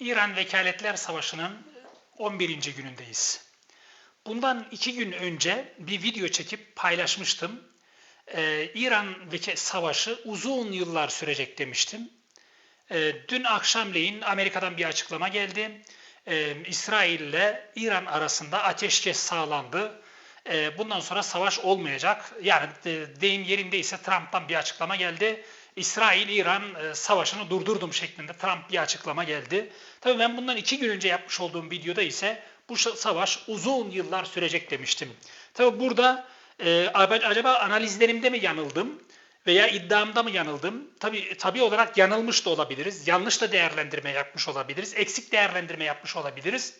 İran Vekaletler Savaşı'nın 11. günündeyiz. Bundan iki gün önce bir video çekip paylaşmıştım. Ee, İran Savaşı uzun yıllar sürecek demiştim. Ee, dün akşamleyin Amerika'dan bir açıklama geldi. Ee, İsrail ile İran arasında ateşkes sağlandı. Ee, bundan sonra savaş olmayacak. Yani de, deyim yerindeyse Trump'tan bir açıklama geldi. İsrail-İran e, savaşını durdurdum şeklinde Trump bir açıklama geldi. Tabii ben bundan iki gün önce yapmış olduğum videoda ise bu savaş uzun yıllar sürecek demiştim. Tabii burada e, acaba analizlerimde mi yanıldım? veya iddiamda mı yanıldım? Tabii tabii olarak yanılmış da olabiliriz. Yanlış da değerlendirme yapmış olabiliriz. Eksik değerlendirme yapmış olabiliriz.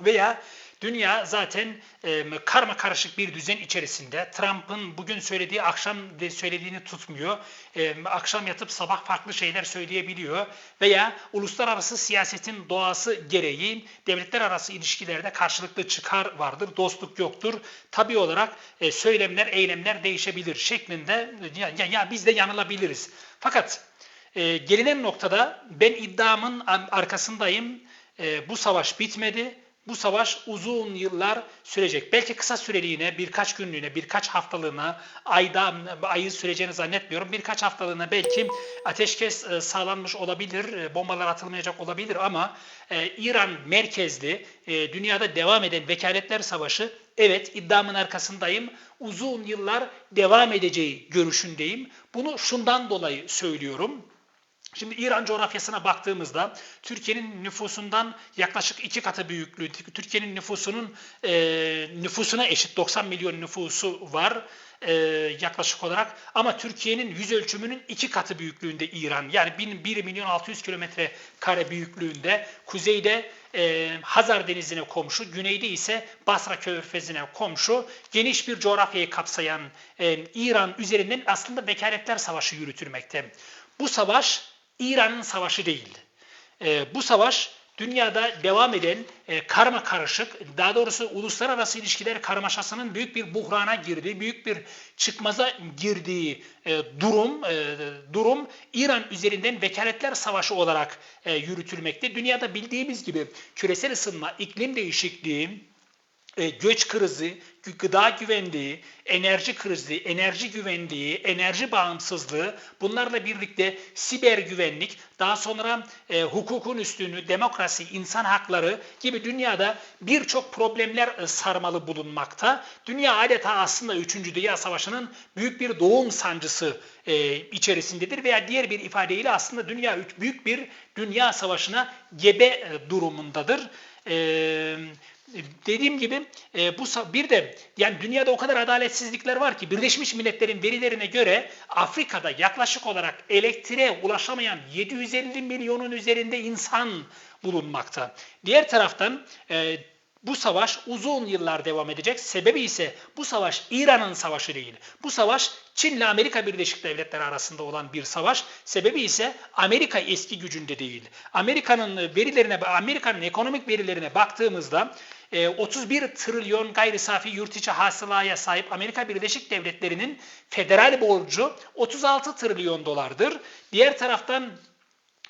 Veya dünya zaten e, karma karışık bir düzen içerisinde. Trump'ın bugün söylediği akşam de söylediğini tutmuyor. E, akşam yatıp sabah farklı şeyler söyleyebiliyor. Veya uluslararası siyasetin doğası gereği devletler arası ilişkilerde karşılıklı çıkar vardır. Dostluk yoktur. Tabii olarak e, söylemler, eylemler değişebilir şeklinde ya, ya, ya biz de yanılabiliriz. Fakat e, gelinen noktada ben iddiamın arkasındayım. E, bu savaş bitmedi. Bu savaş uzun yıllar sürecek. Belki kısa süreliğine, birkaç günlüğüne, birkaç haftalığına, ayda, ayı süreceğini zannetmiyorum. Birkaç haftalığına belki ateşkes e, sağlanmış olabilir, e, bombalar atılmayacak olabilir ama e, İran merkezli, dünyada devam eden vekaletler savaşı, evet iddiamın arkasındayım, uzun yıllar devam edeceği görüşündeyim. Bunu şundan dolayı söylüyorum. Şimdi İran coğrafyasına baktığımızda Türkiye'nin nüfusundan yaklaşık iki katı büyüklüğü, Türkiye'nin nüfusunun e, nüfusuna eşit 90 milyon nüfusu var e, yaklaşık olarak. Ama Türkiye'nin yüz ölçümünün iki katı büyüklüğünde İran. Yani 1, 1 milyon 600 kilometre kare büyüklüğünde. Kuzeyde e, Hazar Denizi'ne komşu, güneyde ise Basra Körfezi'ne komşu geniş bir coğrafyayı kapsayan e, İran üzerinden aslında vekaletler savaşı yürütülmekte. Bu savaş İran'ın savaşı değil. E, bu savaş dünyada devam eden e, karma karışık, daha doğrusu uluslararası ilişkiler karmaşasının büyük bir buhrana girdiği, büyük bir çıkmaza girdiği e, durum, e, durum İran üzerinden vekaletler savaşı olarak e, yürütülmekte. Dünyada bildiğimiz gibi küresel ısınma, iklim değişikliği, e, göç krizi, gıda güvenliği, enerji krizi, enerji güvenliği, enerji bağımsızlığı bunlarla birlikte siber güvenlik, daha sonra e, hukukun üstünlüğü, demokrasi, insan hakları gibi dünyada birçok problemler e, sarmalı bulunmakta. Dünya adeta aslında 3. Dünya Savaşı'nın büyük bir doğum sancısı e, içerisindedir veya diğer bir ifadeyle aslında dünya büyük bir dünya savaşına gebe e, durumundadır. Eee dediğim gibi e, bu bir de yani dünyada o kadar adaletsizlikler var ki Birleşmiş Milletler'in verilerine göre Afrika'da yaklaşık olarak elektriğe ulaşamayan 750 milyonun üzerinde insan bulunmakta. Diğer taraftan e, bu savaş uzun yıllar devam edecek. Sebebi ise bu savaş İran'ın savaşı değil. Bu savaş Çin ile Amerika Birleşik Devletleri arasında olan bir savaş. Sebebi ise Amerika eski gücünde değil. Amerika'nın verilerine, Amerika'nın ekonomik verilerine baktığımızda 31 e, trilyon gayri safi yurt içi hasılaya sahip Amerika Birleşik Devletleri'nin federal borcu 36 trilyon dolardır. Diğer taraftan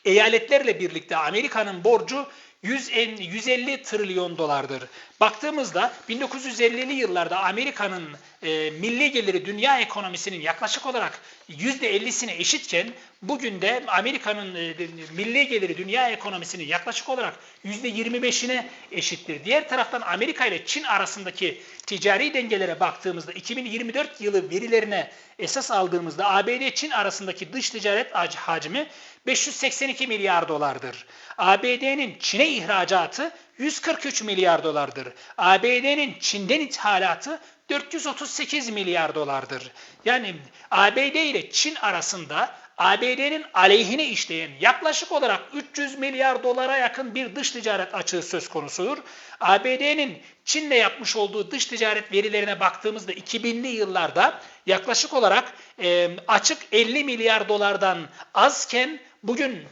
eyaletlerle birlikte Amerika'nın borcu 150 trilyon dolardır. Baktığımızda 1950'li yıllarda Amerika'nın e, milli geliri dünya ekonomisinin yaklaşık olarak %50'sine eşitken bugün de Amerika'nın e, milli geliri dünya ekonomisinin yaklaşık olarak %25'ine eşittir. Diğer taraftan Amerika ile Çin arasındaki ticari dengelere baktığımızda 2024 yılı verilerine esas aldığımızda ABD-Çin arasındaki dış ticaret hacmi 582 milyar dolardır. ABD'nin Çin'e ihracatı 143 milyar dolardır. ABD'nin Çin'den ithalatı 438 milyar dolardır. Yani ABD ile Çin arasında ABD'nin aleyhine işleyen yaklaşık olarak 300 milyar dolara yakın bir dış ticaret açığı söz konusudur. ABD'nin Çin'le yapmış olduğu dış ticaret verilerine baktığımızda 2000'li yıllarda yaklaşık olarak e, açık 50 milyar dolardan azken bugün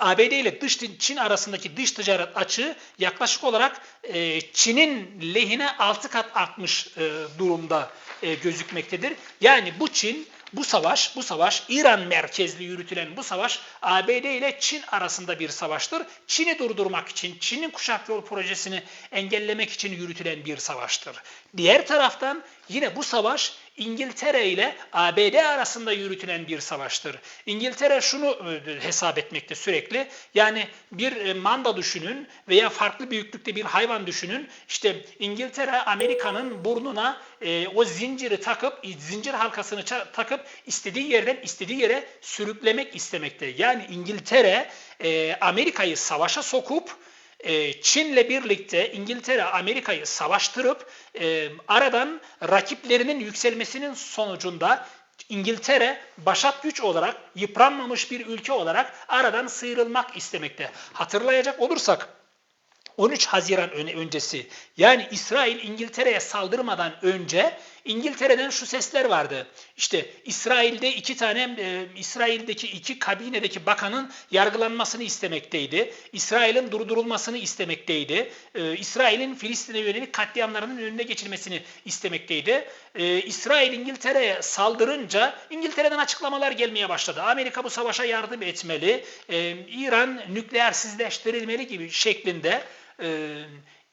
ABD ile dış Çin arasındaki dış ticaret açığı yaklaşık olarak e, Çin'in lehine 6 kat artmış e, durumda e, gözükmektedir. Yani bu Çin Bu savaş, bu savaş İran merkezli yürütülen bu savaş ABD ile Çin arasında bir savaştır. Çin'i durdurmak için, Çin'in kuşak yol projesini engellemek için yürütülen bir savaştır. Diğer taraftan yine bu savaş İngiltere ile ABD arasında yürütülen bir savaştır. İngiltere şunu e, hesap etmekte sürekli. Yani bir e, manda düşünün veya farklı büyüklükte bir hayvan düşünün. İşte İngiltere Amerika'nın burnuna e, o zinciri takıp, zincir halkasını takıp istediği yerden istediği yere sürüklemek istemekte. Yani İngiltere Amerika'yı savaşa sokup e, Çin'le birlikte İngiltere Amerika'yı savaştırıp e, aradan rakiplerinin yükselmesinin sonucunda İngiltere başat güç olarak yıpranmamış bir ülke olarak aradan sıyrılmak istemekte. Hatırlayacak olursak 13 Haziran öncesi yani İsrail İngiltere'ye saldırmadan önce İngiltere'den şu sesler vardı. İşte İsrail'de iki tane e, İsrail'deki iki kabinedeki bakanın yargılanmasını istemekteydi. İsrail'in durdurulmasını istemekteydi. E, İsrail'in Filistin'e yönelik katliamlarının önüne geçilmesini istemekteydi. E, İsrail İngiltere'ye saldırınca İngiltere'den açıklamalar gelmeye başladı. Amerika bu savaşa yardım etmeli. E, İran nükleersizleştirilmeli gibi şeklinde e,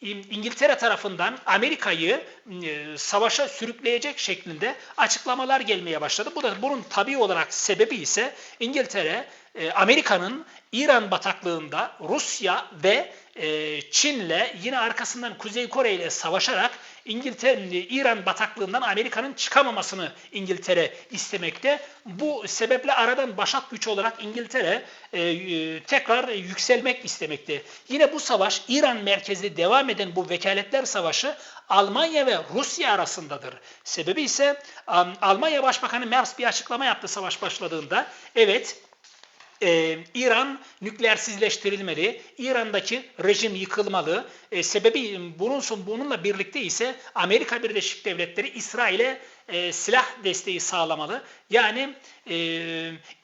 İngiltere tarafından Amerika'yı e, savaşa sürükleyecek şeklinde açıklamalar gelmeye başladı. Bu da bunun tabii olarak sebebi ise İngiltere e, Amerika'nın İran bataklığında Rusya ve e, Çin'le yine arkasından Kuzey Kore ile savaşarak İngiltere İran bataklığından Amerika'nın çıkamamasını İngiltere istemekte. Bu sebeple aradan başat güç olarak İngiltere e, e, tekrar yükselmek istemekte. Yine bu savaş İran merkezli devam eden bu vekaletler savaşı Almanya ve Rusya arasındadır. Sebebi ise Almanya Başbakanı Merz bir açıklama yaptı savaş başladığında. Evet e, İran nükleersizleştirilmeli, İran'daki rejim yıkılmalı. E, sebebi bunun bununla birlikte ise Amerika Birleşik Devletleri İsrail'e e, silah desteği sağlamalı. Yani e,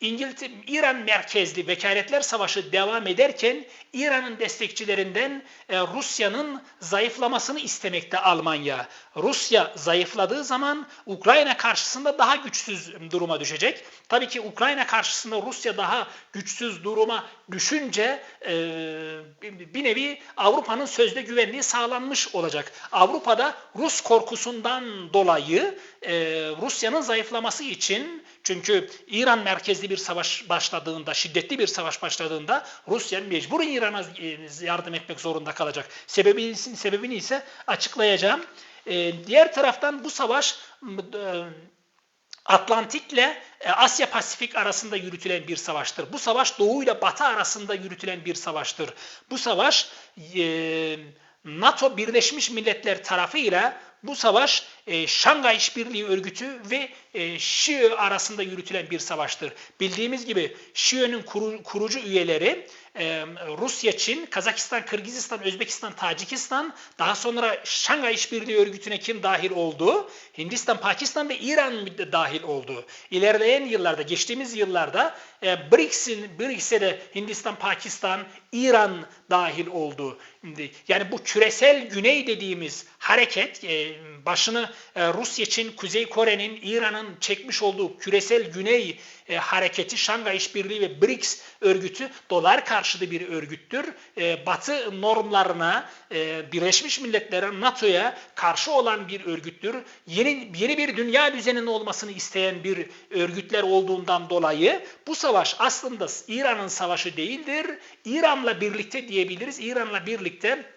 İngiltere, İran merkezli vekaletler savaşı devam ederken İran'ın destekçilerinden e, Rusya'nın zayıflamasını istemekte Almanya. Rusya zayıfladığı zaman Ukrayna karşısında daha güçsüz duruma düşecek. Tabii ki Ukrayna karşısında Rusya daha güçsüz duruma düşünce e, bir nevi Avrupa'nın sözde güvenliği sağlanmış olacak. Avrupa'da Rus korkusundan dolayı e, Rusya'nın zayıflaması için çünkü İran merkezli bir savaş başladığında, şiddetli bir savaş başladığında Rusya mecburen İran'a e, yardım etmek zorunda kalacak. Sebebini, sebebini ise açıklayacağım. Diğer taraftan bu savaş Atlantik'le e, Asya Pasifik arasında yürütülen bir savaştır. Bu savaş Doğu ile Batı arasında yürütülen bir savaştır. Bu savaş e, NATO Birleşmiş Milletler tarafıyla bu savaş e, Şangay İşbirliği Örgütü ve e, Şio arasında yürütülen bir savaştır. Bildiğimiz gibi kuru, kurucu üyeleri e, Rusya, Çin, Kazakistan, Kırgızistan, Özbekistan, Tacikistan, daha sonra Şangay İşbirliği Örgütü'ne kim dahil oldu? Hindistan, Pakistan ve İran da dahil oldu. İlerleyen yıllarda, geçtiğimiz yıllarda e, BRICS'in BRICS'e de Hindistan, Pakistan, İran dahil oldu. Yani bu küresel güney dediğimiz hareket e, başını Rusya, Çin, Kuzey Kore'nin, İran'ın çekmiş olduğu küresel güney e, hareketi, Şangay İşbirliği ve BRICS örgütü dolar karşıtı bir örgüttür. E, Batı normlarına, e, Birleşmiş Milletler'e, NATO'ya karşı olan bir örgüttür. Yeni yeni bir dünya düzeninin olmasını isteyen bir örgütler olduğundan dolayı bu savaş aslında İran'ın savaşı değildir. İran'la birlikte diyebiliriz. İran'la birlikte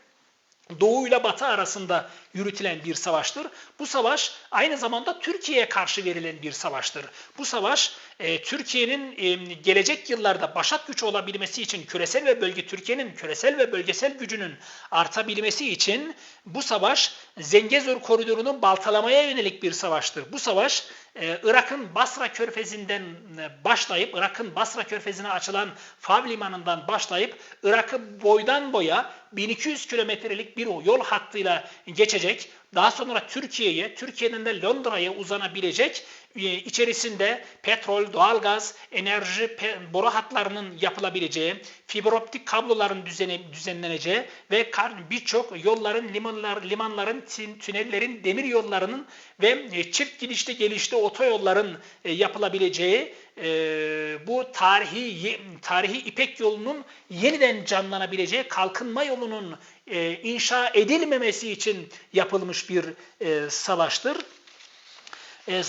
Doğu ile Batı arasında yürütülen bir savaştır. Bu savaş aynı zamanda Türkiye'ye karşı verilen bir savaştır. Bu savaş e, Türkiye'nin e, gelecek yıllarda başat güç olabilmesi için küresel ve bölge Türkiye'nin küresel ve bölgesel gücünün artabilmesi için bu savaş Zengezur koridorunu baltalamaya yönelik bir savaştır. Bu savaş Irak'ın Basra körfezinden e, başlayıp Irak'ın Basra körfezine açılan Fav limanından başlayıp Irak'ı boydan boya 1200 kilometrelik bir yol hattıyla geçecek. Daha sonra Türkiye'ye, Türkiye'den de Londra'ya uzanabilecek e, içerisinde petrol, doğalgaz, enerji, boru hatlarının yapılabileceği, fiber optik kabloların düzeni, düzenleneceği ve birçok yolların, limanlar, limanların, tünellerin, demir yollarının ve e, çift gidişli gelişli otoyolların e, yapılabileceği e, bu tarihi tarihi İpek yolunun yeniden canlanabileceği kalkınma yolunun e, inşa edilmemesi için yapılmış bir e, savaştır. E, e,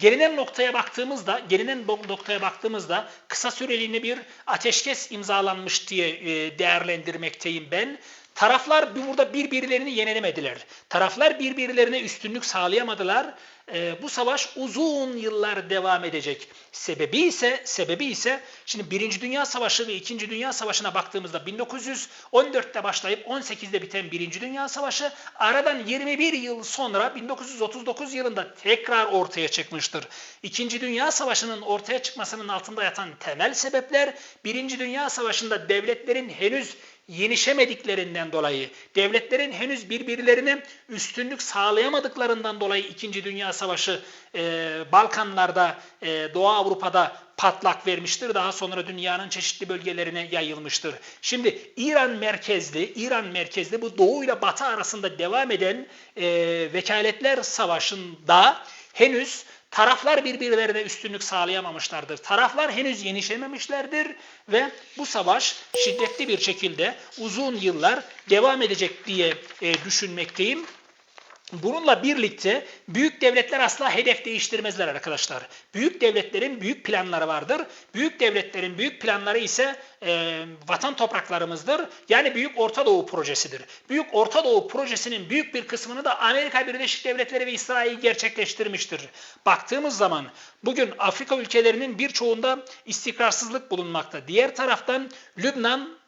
gelinen noktaya baktığımızda, gelinen nok- noktaya baktığımızda kısa süreliğine bir ateşkes imzalanmış diye e, değerlendirmekteyim ben. Taraflar burada birbirlerini yenelemediler. Taraflar birbirlerine üstünlük sağlayamadılar. E, bu savaş uzun yıllar devam edecek. Sebebi ise sebebi ise şimdi Birinci Dünya Savaşı ve İkinci Dünya Savaşı'na baktığımızda 1914'te başlayıp 18'de biten Birinci Dünya Savaşı aradan 21 yıl sonra 1939 yılında tekrar ortaya çıkmıştır. İkinci Dünya Savaşı'nın ortaya çıkmasının altında yatan temel sebepler Birinci Dünya Savaşı'nda devletlerin henüz yenişemediklerinden dolayı, devletlerin henüz birbirlerine üstünlük sağlayamadıklarından dolayı İkinci Dünya Savaşı e, Balkanlarda, e, Doğu Avrupa'da patlak vermiştir. Daha sonra dünyanın çeşitli bölgelerine yayılmıştır. Şimdi İran merkezli, İran merkezli bu Doğu ile Batı arasında devam eden e, vekaletler savaşında henüz Taraflar birbirlerine üstünlük sağlayamamışlardır. Taraflar henüz yenişememişlerdir ve bu savaş şiddetli bir şekilde uzun yıllar devam edecek diye e, düşünmekteyim. Bununla birlikte büyük devletler asla hedef değiştirmezler arkadaşlar. Büyük devletlerin büyük planları vardır. Büyük devletlerin büyük planları ise e, vatan topraklarımızdır. Yani Büyük Orta Doğu projesidir. Büyük Orta Doğu projesinin büyük bir kısmını da Amerika Birleşik Devletleri ve İsrail gerçekleştirmiştir. Baktığımız zaman bugün Afrika ülkelerinin birçoğunda istikrarsızlık bulunmakta. Diğer taraftan Lübnan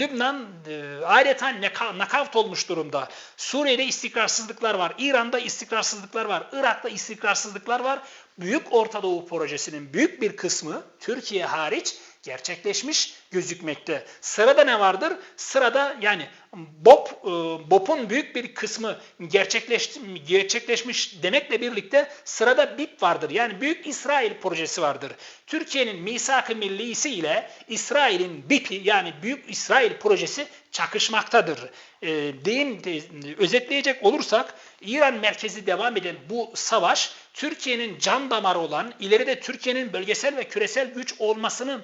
Lübnan e, adeta nakavt olmuş durumda. Suriye'de istikrarsızlıklar var. İran'da istikrarsızlıklar var. Irak'ta istikrarsızlıklar var. Büyük Orta Doğu projesinin büyük bir kısmı Türkiye hariç gerçekleşmiş gözükmekte. Sırada ne vardır? Sırada yani BOP, e, BOP'un büyük bir kısmı gerçekleşmiş demekle birlikte sırada BIP vardır. Yani Büyük İsrail projesi vardır. Türkiye'nin misak-ı millisi ile İsrail'in BIP'i yani Büyük İsrail projesi çakışmaktadır. E, deyim, de, özetleyecek olursak İran merkezi devam eden bu savaş Türkiye'nin can damarı olan ileride Türkiye'nin bölgesel ve küresel güç olmasını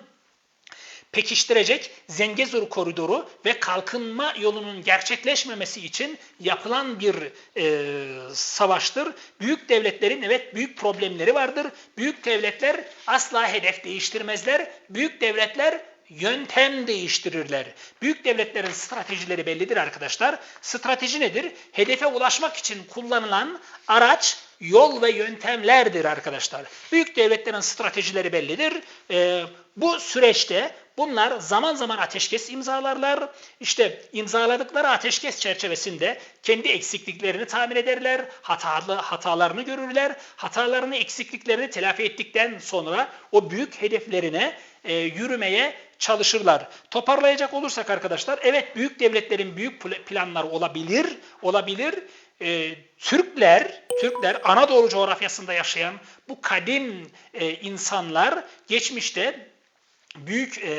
pekiştirecek Zengezur koridoru ve kalkınma yolunun gerçekleşmemesi için yapılan bir e, savaştır. Büyük devletlerin evet büyük problemleri vardır. Büyük devletler asla hedef değiştirmezler. Büyük devletler yöntem değiştirirler. Büyük devletlerin stratejileri bellidir arkadaşlar. Strateji nedir? Hedefe ulaşmak için kullanılan araç, yol ve yöntemlerdir arkadaşlar. Büyük devletlerin stratejileri bellidir. Ee, bu süreçte bunlar zaman zaman ateşkes imzalarlar. İşte imzaladıkları ateşkes çerçevesinde kendi eksikliklerini tamir ederler, hatalı hatalarını görürler. Hatalarını, eksikliklerini telafi ettikten sonra o büyük hedeflerine e, yürümeye çalışırlar. Toparlayacak olursak arkadaşlar, evet büyük devletlerin büyük planları olabilir, olabilir. E, Türkler, Türkler Anadolu coğrafyasında yaşayan bu kadim e, insanlar geçmişte büyük e,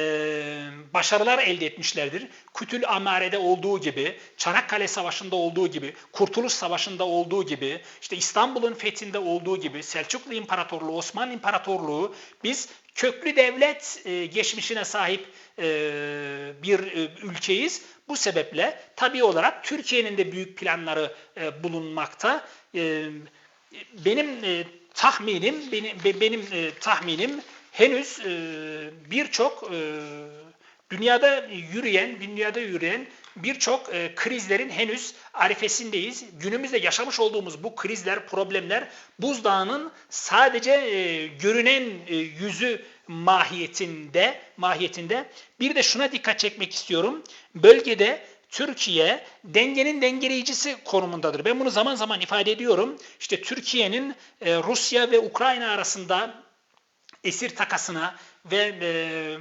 başarılar elde etmişlerdir. Kütül Amare'de olduğu gibi, Çanakkale Savaşı'nda olduğu gibi, Kurtuluş Savaşı'nda olduğu gibi, işte İstanbul'un fethinde olduğu gibi, Selçuklu İmparatorluğu, Osmanlı İmparatorluğu biz köklü devlet e, geçmişine sahip e, bir e, ülkeyiz. Bu sebeple tabi olarak Türkiye'nin de büyük planları e, bulunmakta. E, benim e, tahminim, benim, benim e, tahminim henüz e, birçok e, dünyada yürüyen, dünyada yürüyen birçok e, krizlerin henüz arifesindeyiz. Günümüzde yaşamış olduğumuz bu krizler, problemler buzdağının sadece e, görünen e, yüzü mahiyetinde, mahiyetinde. Bir de şuna dikkat çekmek istiyorum. Bölgede Türkiye dengenin dengeleyicisi konumundadır. Ben bunu zaman zaman ifade ediyorum. İşte Türkiye'nin e, Rusya ve Ukrayna arasında esir takasına ve e,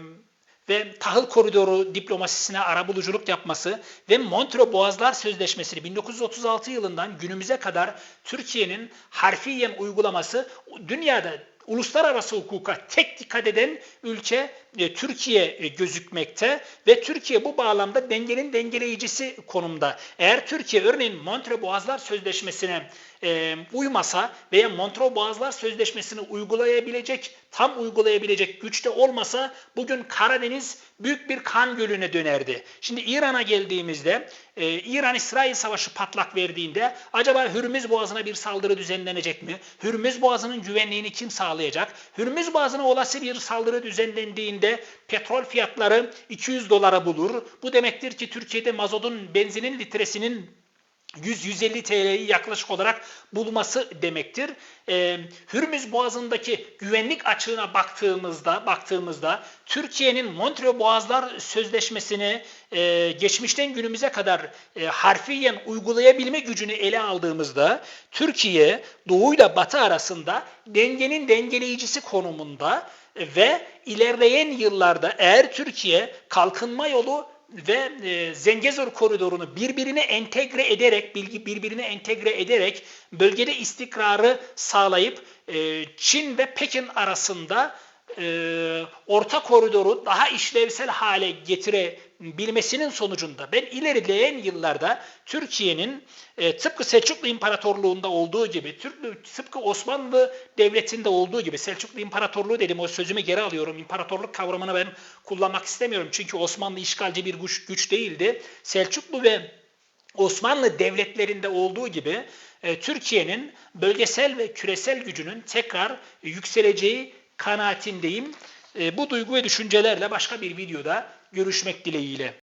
ve tahıl koridoru diplomasisine arabuluculuk yapması ve Montreux Boğazlar Sözleşmesi'ni 1936 yılından günümüze kadar Türkiye'nin harfiyen uygulaması dünyada uluslararası hukuka tek dikkat eden ülke Türkiye e, gözükmekte ve Türkiye bu bağlamda dengenin dengeleyicisi konumda. Eğer Türkiye örneğin Montreux Boğazlar Sözleşmesi'ne e, uymasa veya Montreux Boğazlar Sözleşmesi'ni uygulayabilecek, tam uygulayabilecek güçte olmasa bugün Karadeniz büyük bir kan gölüne dönerdi. Şimdi İran'a geldiğimizde e, İran-İsrail savaşı patlak verdiğinde acaba Hürmüz Boğazı'na bir saldırı düzenlenecek mi? Hürmüz Boğazı'nın güvenliğini kim sağlayacak? Hürmüz Boğazı'na olası bir saldırı düzenlendiğinde petrol fiyatları 200 dolara bulur. Bu demektir ki Türkiye'de mazotun, benzinin litresinin 100-150 TL'yi yaklaşık olarak bulması demektir. Ee, Hürmüz Boğazı'ndaki güvenlik açığına baktığımızda baktığımızda Türkiye'nin Montreux Boğazlar Sözleşmesi'ni e, geçmişten günümüze kadar e, harfiyen uygulayabilme gücünü ele aldığımızda Türkiye Doğu ile Batı arasında dengenin dengeleyicisi konumunda ve ilerleyen yıllarda eğer Türkiye kalkınma yolu ve e, Zengezur koridorunu birbirine entegre ederek, bilgi birbirine entegre ederek bölgede istikrarı sağlayıp e, Çin ve Pekin arasında e, orta koridoru daha işlevsel hale getirebilmesinin sonucunda ben ilerleyen yıllarda Türkiye'nin e, tıpkı Selçuklu İmparatorluğu'nda olduğu gibi, tıpkı Osmanlı Devleti'nde olduğu gibi, Selçuklu İmparatorluğu dedim o sözümü geri alıyorum. İmparatorluk kavramını ben kullanmak istemiyorum. Çünkü Osmanlı işgalci bir güç, güç değildi. Selçuklu ve Osmanlı devletlerinde olduğu gibi e, Türkiye'nin bölgesel ve küresel gücünün tekrar yükseleceği kanaatindeyim. E, bu duygu ve düşüncelerle başka bir videoda görüşmek dileğiyle.